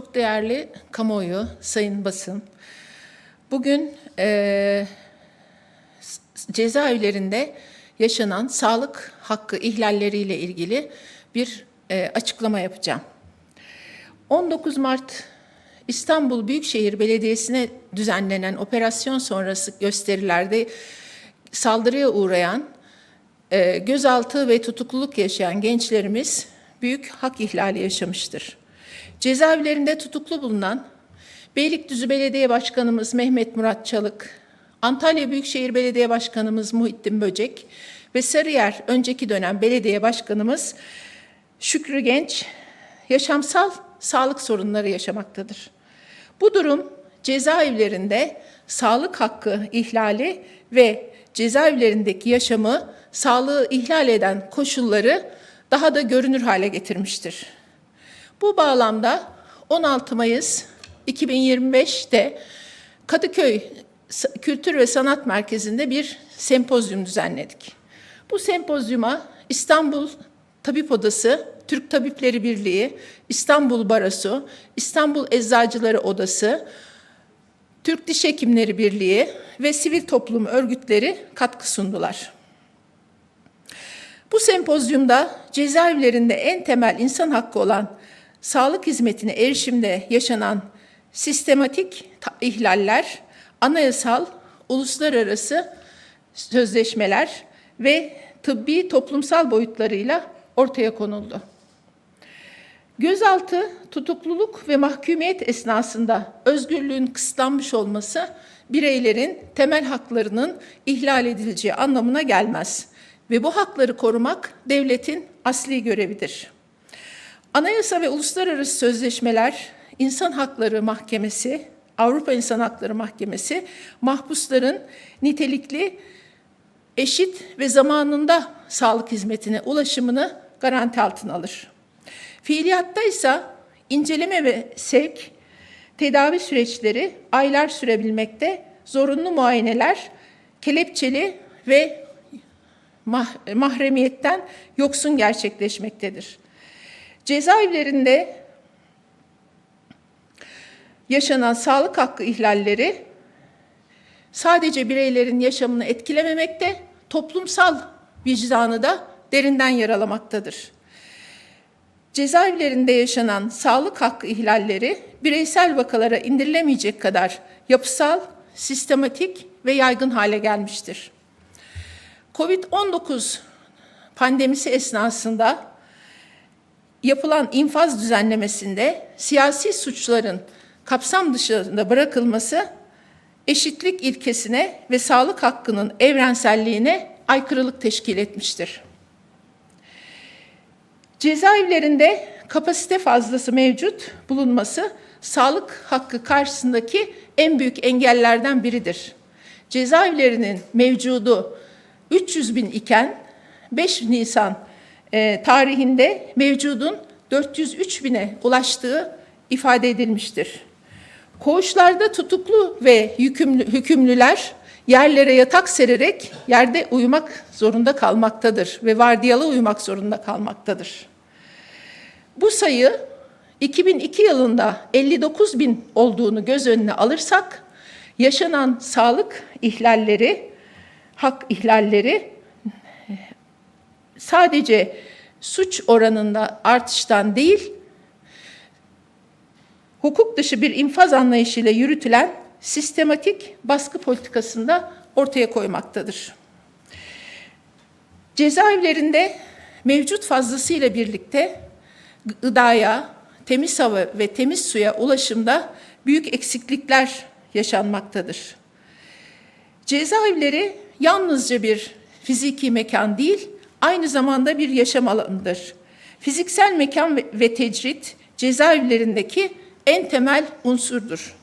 Çok değerli kamuoyu, sayın basın. Bugün s- cezaevlerinde yaşanan sağlık hakkı ihlalleriyle ilgili bir eee, açıklama yapacağım. 19 Mart İstanbul Büyükşehir Belediyesi'ne düzenlenen operasyon sonrası gösterilerde saldırıya uğrayan, e, gözaltı ve tutukluluk yaşayan gençlerimiz büyük hak ihlali yaşamıştır. Cezaevlerinde tutuklu bulunan Beylikdüzü Belediye Başkanımız Mehmet Murat Çalık, Antalya Büyükşehir Belediye Başkanımız Muhittin Böcek ve Sarıyer önceki dönem belediye başkanımız Şükrü Genç yaşamsal sağlık sorunları yaşamaktadır. Bu durum cezaevlerinde sağlık hakkı ihlali ve cezaevlerindeki yaşamı sağlığı ihlal eden koşulları daha da görünür hale getirmiştir. Bu bağlamda 16 Mayıs 2025'te Kadıköy Kültür ve Sanat Merkezi'nde bir sempozyum düzenledik. Bu sempozyuma İstanbul Tabip Odası, Türk Tabipleri Birliği, İstanbul Barosu, İstanbul Eczacıları Odası, Türk Diş Hekimleri Birliği ve sivil toplum örgütleri katkı sundular. Bu sempozyumda cezaevlerinde en temel insan hakkı olan sağlık hizmetine erişimde yaşanan sistematik ihlaller, anayasal, uluslararası sözleşmeler ve tıbbi toplumsal boyutlarıyla ortaya konuldu. Gözaltı, tutukluluk ve mahkumiyet esnasında özgürlüğün kısıtlanmış olması bireylerin temel haklarının ihlal edileceği anlamına gelmez ve bu hakları korumak devletin asli görevidir. Anayasa ve uluslararası sözleşmeler, İnsan Hakları Mahkemesi, Avrupa İnsan Hakları Mahkemesi mahpusların nitelikli, eşit ve zamanında sağlık hizmetine ulaşımını garanti altına alır. Fiiliyatta ise inceleme ve sevk, tedavi süreçleri aylar sürebilmekte, zorunlu muayeneler, kelepçeli ve mah- mahremiyetten yoksun gerçekleşmektedir. Cezaevlerinde yaşanan sağlık hakkı ihlalleri sadece bireylerin yaşamını etkilememekte, toplumsal vicdanı da derinden yaralamaktadır. Cezaevlerinde yaşanan sağlık hakkı ihlalleri bireysel vakalara indirilemeyecek kadar yapısal, sistematik ve yaygın hale gelmiştir. Covid-19 pandemisi esnasında yapılan infaz düzenlemesinde siyasi suçların kapsam dışında bırakılması eşitlik ilkesine ve sağlık hakkının evrenselliğine aykırılık teşkil etmiştir. Cezaevlerinde kapasite fazlası mevcut bulunması sağlık hakkı karşısındaki en büyük engellerden biridir. Cezaevlerinin mevcudu 300 bin iken 5 Nisan e, tarihinde mevcudun 403 bine ulaştığı ifade edilmiştir. Koğuşlarda tutuklu ve yükümlü, hükümlüler yerlere yatak sererek yerde uyumak zorunda kalmaktadır ve vardiyalı uyumak zorunda kalmaktadır. Bu sayı 2002 yılında 59 bin olduğunu göz önüne alırsak yaşanan sağlık ihlalleri, hak ihlalleri sadece suç oranında artıştan değil, hukuk dışı bir infaz anlayışıyla yürütülen sistematik baskı politikasında ortaya koymaktadır. Cezaevlerinde mevcut fazlasıyla birlikte gıdaya, temiz hava ve temiz suya ulaşımda büyük eksiklikler yaşanmaktadır. Cezaevleri yalnızca bir fiziki mekan değil, aynı zamanda bir yaşam alanıdır. Fiziksel mekan ve- tecrit cezaevlerindeki en temel unsurdur.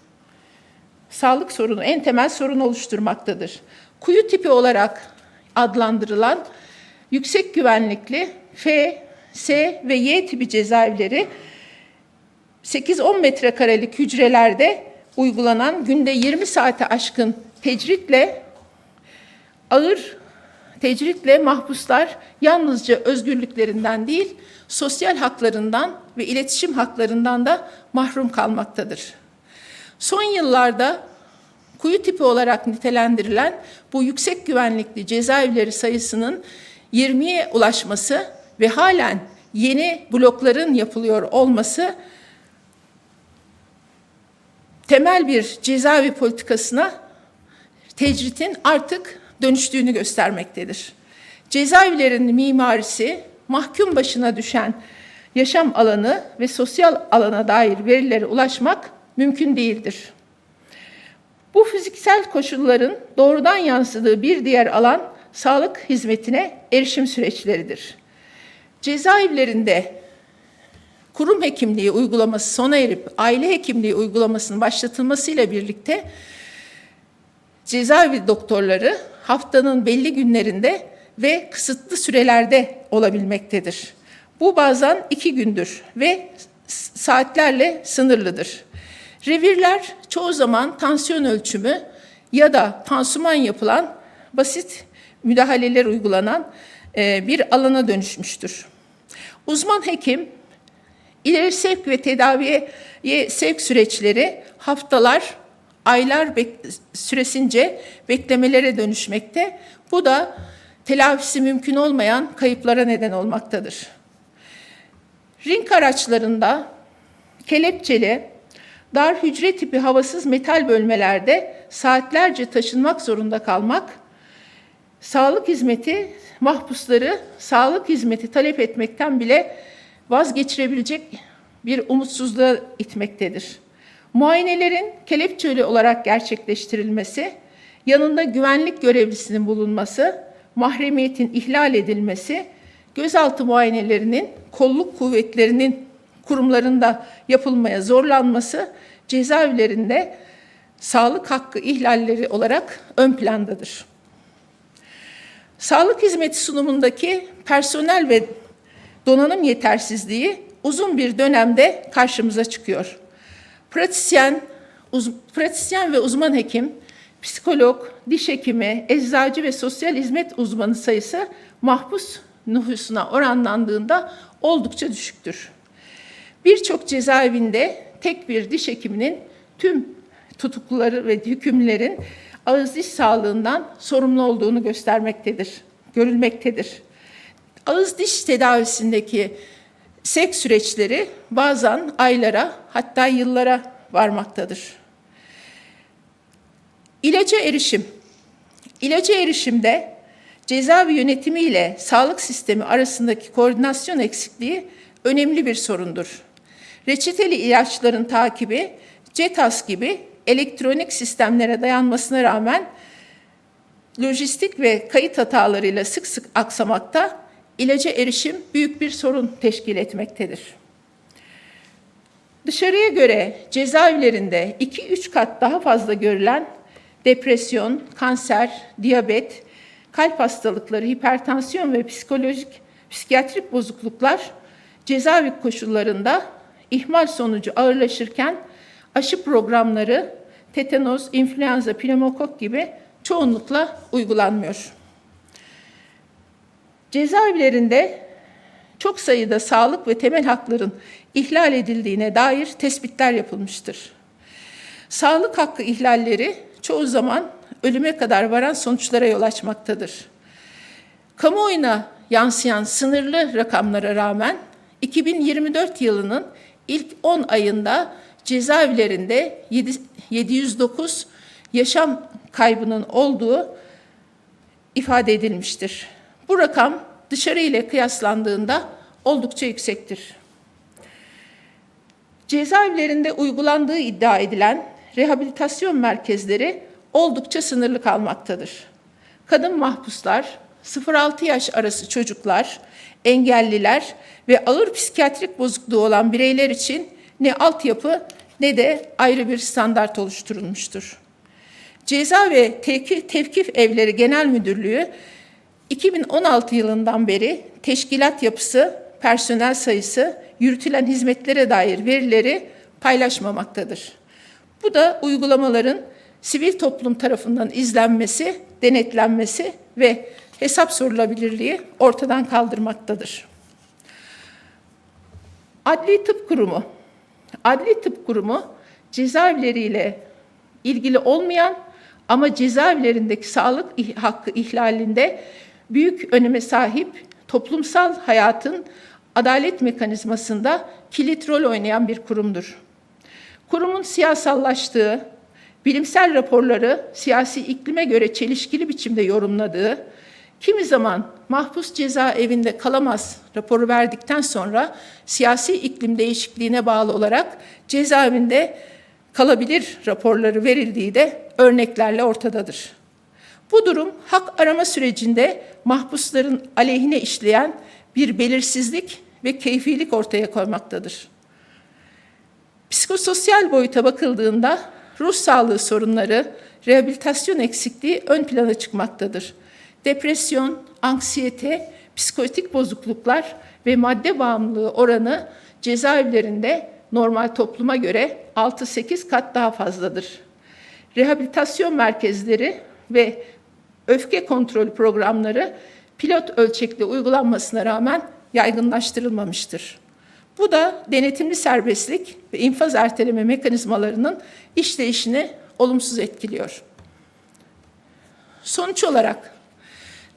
Sağlık sorunu en temel sorun oluşturmaktadır. Kuyu tipi olarak adlandırılan yüksek güvenlikli F, S ve Y tipi cezaevleri 8-10 metrekarelik hücrelerde uygulanan günde 20 saate aşkın tecritle ağır tecritle mahpuslar yalnızca özgürlüklerinden değil, sosyal haklarından ve iletişim haklarından da mahrum kalmaktadır. Son yıllarda kuyu tipi olarak nitelendirilen bu yüksek güvenlikli cezaevleri sayısının 20'ye ulaşması ve halen yeni blokların yapılıyor olması temel bir cezaevi politikasına tecritin artık dönüştüğünü göstermektedir. Cezaevlerinin mimarisi mahkum başına düşen yaşam alanı ve sosyal alana dair verilere ulaşmak mümkün değildir. Bu fiziksel koşulların doğrudan yansıdığı bir diğer alan sağlık hizmetine erişim süreçleridir. Cezaevlerinde kurum hekimliği uygulaması sona erip aile hekimliği uygulamasının başlatılmasıyla birlikte cezaevi doktorları haftanın belli günlerinde ve kısıtlı sürelerde olabilmektedir. Bu bazen iki gündür ve saatlerle sınırlıdır. Revirler çoğu zaman tansiyon ölçümü ya da pansuman yapılan basit müdahaleler uygulanan e, bir alana dönüşmüştür. Uzman hekim ileri sevk ve tedaviye sevk süreçleri haftalar, aylar bek- süresince beklemelere dönüşmekte. Bu da telafisi mümkün olmayan kayıplara neden olmaktadır. Ring araçlarında kelepçeli, dar hücre tipi havasız metal bölmelerde saatlerce taşınmak zorunda kalmak, sağlık hizmeti mahpusları sağlık hizmeti talep etmekten bile vazgeçirebilecek bir umutsuzluğa itmektedir. Muayenelerin kelepçeli olarak gerçekleştirilmesi, yanında güvenlik görevlisinin bulunması, mahremiyetin ihlal edilmesi, gözaltı muayenelerinin kolluk kuvvetlerinin kurumlarında yapılmaya zorlanması cezaevlerinde sağlık hakkı ihlalleri olarak ön plandadır. Sağlık hizmeti sunumundaki personel ve donanım yetersizliği uzun bir dönemde karşımıza çıkıyor. Pratisyen, uz, pratisyen ve uzman hekim, psikolog, diş hekimi, eczacı ve sosyal hizmet uzmanı sayısı mahpus nüfusuna oranlandığında oldukça düşüktür. Birçok cezaevinde tek bir diş hekiminin tüm tutukluları ve hükümlerin ağız diş sağlığından sorumlu olduğunu göstermektedir, görülmektedir. Ağız diş tedavisindeki sek süreçleri bazen aylara hatta yıllara varmaktadır. İlaca erişim. İlaca erişimde cezaevi yönetimi ile sağlık sistemi arasındaki koordinasyon eksikliği önemli bir sorundur. Reçeteli ilaçların takibi CETAS gibi elektronik sistemlere dayanmasına rağmen lojistik ve kayıt hatalarıyla sık sık aksamakta, ilaca erişim büyük bir sorun teşkil etmektedir. Dışarıya göre cezaevlerinde 2-3 kat daha fazla görülen depresyon, kanser, diyabet, kalp hastalıkları, hipertansiyon ve psikolojik psikiyatrik bozukluklar cezaevi koşullarında ihmal sonucu ağırlaşırken aşı programları tetanos, influenza, pneumokok gibi çoğunlukla uygulanmıyor. Cezaevlerinde çok sayıda sağlık ve temel hakların ihlal edildiğine dair tespitler yapılmıştır. Sağlık hakkı ihlalleri çoğu zaman ölüme kadar varan sonuçlara yol açmaktadır. Kamuoyuna yansıyan sınırlı rakamlara rağmen 2024 yılının ilk 10 ayında cezaevlerinde 709 yaşam kaybının olduğu ifade edilmiştir. Bu rakam dışarı ile kıyaslandığında oldukça yüksektir. Cezaevlerinde uygulandığı iddia edilen rehabilitasyon merkezleri oldukça sınırlı kalmaktadır. Kadın mahpuslar, 0-6 yaş arası çocuklar, engelliler ve ağır psikiyatrik bozukluğu olan bireyler için ne altyapı ne de ayrı bir standart oluşturulmuştur. Ceza ve Tevkif, Tevkif Evleri Genel Müdürlüğü 2016 yılından beri teşkilat yapısı, personel sayısı, yürütülen hizmetlere dair verileri paylaşmamaktadır. Bu da uygulamaların sivil toplum tarafından izlenmesi, denetlenmesi ve hesap sorulabilirliği ortadan kaldırmaktadır. Adli Tıp Kurumu Adli Tıp Kurumu cezaevleriyle ilgili olmayan ama cezaevlerindeki sağlık hakkı ihlalinde büyük öneme sahip toplumsal hayatın adalet mekanizmasında kilit rol oynayan bir kurumdur. Kurumun siyasallaştığı, bilimsel raporları siyasi iklime göre çelişkili biçimde yorumladığı, kimi zaman mahpus cezaevinde kalamaz raporu verdikten sonra siyasi iklim değişikliğine bağlı olarak cezaevinde kalabilir raporları verildiği de örneklerle ortadadır. Bu durum hak arama sürecinde mahpusların aleyhine işleyen bir belirsizlik ve keyfilik ortaya koymaktadır. Psikososyal boyuta bakıldığında ruh sağlığı sorunları, rehabilitasyon eksikliği ön plana çıkmaktadır. Depresyon, anksiyete, psikotik bozukluklar ve madde bağımlılığı oranı cezaevlerinde normal topluma göre 6-8 kat daha fazladır. Rehabilitasyon merkezleri ve öfke kontrolü programları pilot ölçekli uygulanmasına rağmen yaygınlaştırılmamıştır. Bu da denetimli serbestlik ve infaz erteleme mekanizmalarının işleyişini olumsuz etkiliyor. Sonuç olarak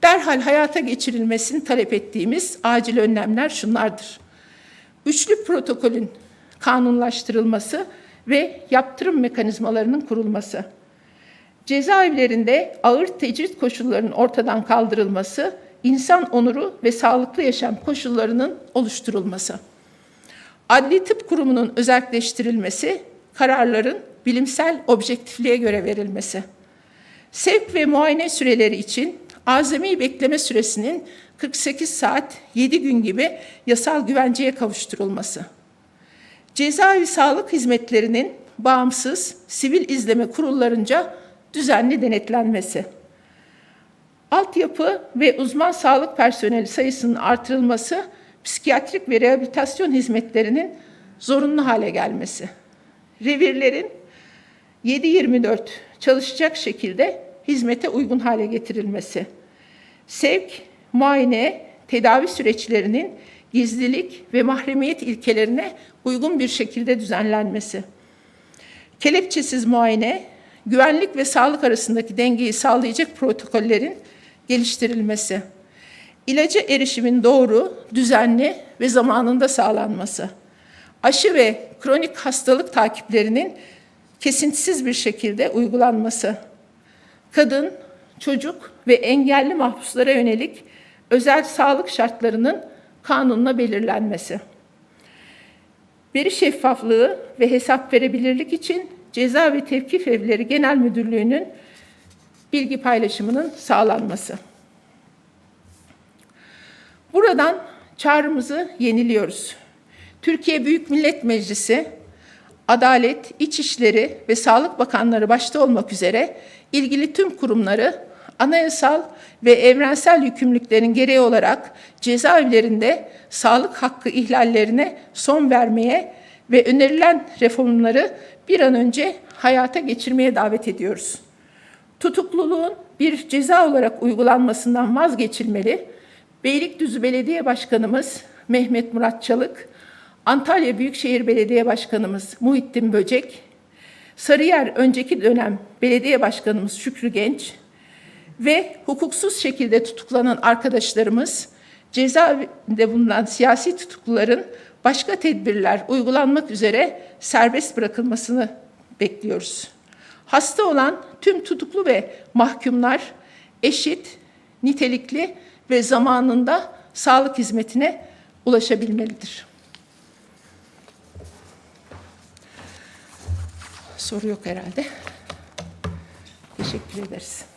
derhal hayata geçirilmesini talep ettiğimiz acil önlemler şunlardır. Üçlü protokolün kanunlaştırılması ve yaptırım mekanizmalarının kurulması. Cezaevlerinde ağır tecrit koşullarının ortadan kaldırılması, insan onuru ve sağlıklı yaşam koşullarının oluşturulması. Adli Tıp Kurumu'nun özelleştirilmesi, kararların bilimsel objektifliğe göre verilmesi. Sevk ve muayene süreleri için azami bekleme süresinin 48 saat 7 gün gibi yasal güvenceye kavuşturulması. Cezaevi sağlık hizmetlerinin bağımsız sivil izleme kurullarınca düzenli denetlenmesi. Altyapı ve uzman sağlık personeli sayısının artırılması, psikiyatrik ve rehabilitasyon hizmetlerinin zorunlu hale gelmesi. Revirlerin 7-24 çalışacak şekilde hizmete uygun hale getirilmesi. Sevk, muayene, tedavi süreçlerinin gizlilik ve mahremiyet ilkelerine uygun bir şekilde düzenlenmesi. Kelepçesiz muayene, güvenlik ve sağlık arasındaki dengeyi sağlayacak protokollerin geliştirilmesi. İlaca erişimin doğru, düzenli ve zamanında sağlanması. Aşı ve kronik hastalık takiplerinin kesintisiz bir şekilde uygulanması. Kadın, çocuk ve engelli mahpuslara yönelik özel sağlık şartlarının kanunla belirlenmesi. Veri şeffaflığı ve hesap verebilirlik için Ceza ve Tevkif Evleri Genel Müdürlüğü'nün bilgi paylaşımının sağlanması. Buradan çağrımızı yeniliyoruz. Türkiye Büyük Millet Meclisi, Adalet, İçişleri ve Sağlık Bakanları başta olmak üzere ilgili tüm kurumları anayasal ve evrensel yükümlülüklerin gereği olarak cezaevlerinde sağlık hakkı ihlallerine son vermeye ve önerilen reformları bir an önce hayata geçirmeye davet ediyoruz. Tutukluluğun bir ceza olarak uygulanmasından vazgeçilmeli. Beylikdüzü Belediye Başkanımız Mehmet Murat Çalık, Antalya Büyükşehir Belediye Başkanımız Muhittin Böcek, Sarıyer önceki dönem Belediye Başkanımız Şükrü Genç ve hukuksuz şekilde tutuklanan arkadaşlarımız cezaevinde bulunan siyasi tutukluların başka tedbirler uygulanmak üzere serbest bırakılmasını bekliyoruz. Hasta olan tüm tutuklu ve mahkumlar eşit, nitelikli ve zamanında sağlık hizmetine ulaşabilmelidir. Soru yok herhalde. Teşekkür ederiz.